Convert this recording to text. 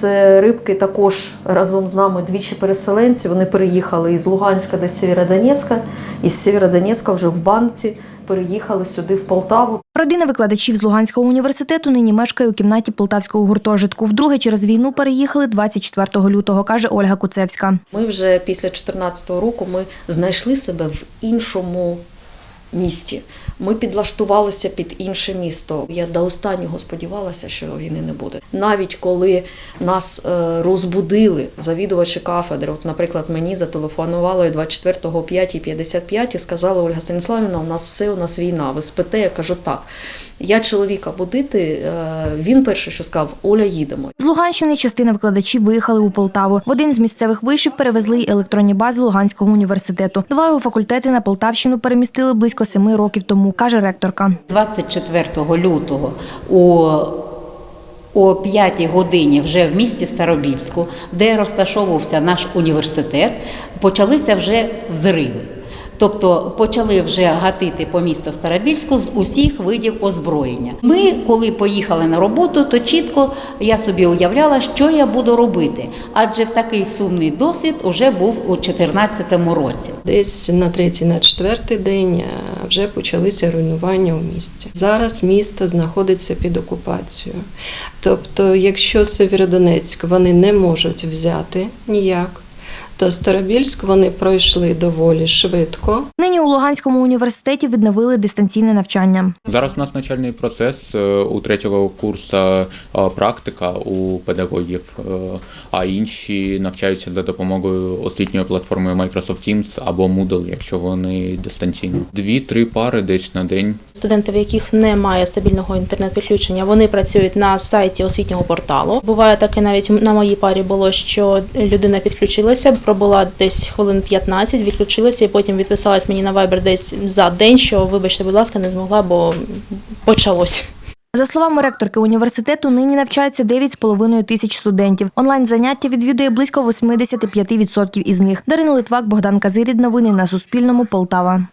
Це рибки також разом з нами двічі переселенці. Вони переїхали із Луганська до Сєвєродонецька, із Сєвєродонецька вже в банці переїхали сюди в Полтаву. Родина викладачів з Луганського університету нині мешкає у кімнаті полтавського гуртожитку. Вдруге через війну переїхали 24 лютого, каже Ольга Куцевська. Ми вже після 2014 року ми знайшли себе в іншому місті. Ми підлаштувалися під інше місто. Я до останнього сподівалася, що війни не буде. Навіть коли нас е, розбудили завідувачі кафедри, от, наприклад, мені зателефонували 24-го о 5.55 і сказали Ольга Станіславівна, у нас все, у нас війна. Ви спите? Я кажу, так. Я чоловіка будити. е, Він перше, що сказав, Оля, їдемо. Луганщини частина викладачів виїхали у Полтаву. В один з місцевих вишів перевезли й електронні бази Луганського університету. Два його факультети на Полтавщину перемістили близько семи років тому, каже ректорка. 24 лютого у о 5 годині вже в місті Старобільську, де розташовувався наш університет, почалися вже взриви. Тобто почали вже гатити по місту Старобільську з усіх видів озброєння. Ми, коли поїхали на роботу, то чітко я собі уявляла, що я буду робити, адже в такий сумний досвід уже був у 2014 році. Десь на третій, на четвертий день е, вже почалися руйнування у місті. Зараз місто знаходиться під окупацією. Тобто, якщо Северодонецьк вони не можуть взяти ніяк, то Старобільськ вони пройшли доволі швидко. Нині у Луганському університеті відновили дистанційне навчання. Зараз у нас навчальний процес е, у третього курсу е, практика у педагогів, е, а інші навчаються за допомогою освітньої платформи Microsoft Teams або Moodle, якщо вони дистанційно. Дві-три пари десь на день. Студенти, в яких немає стабільного інтернет-підключення, вони працюють на сайті освітнього порталу. Буває таке навіть на моїй парі було, що людина підключилася, пробула десь хвилин 15, відключилася і потім відписалась мені на Viber десь за день, що вибачте, будь ласка, не змогла, бо почалось. За словами ректорки університету, нині навчаються 9,5 тисяч студентів. Онлайн заняття відвідує близько 85% із них. Дарина Литвак, Богдан Казирід. Новини на Суспільному. Полтава.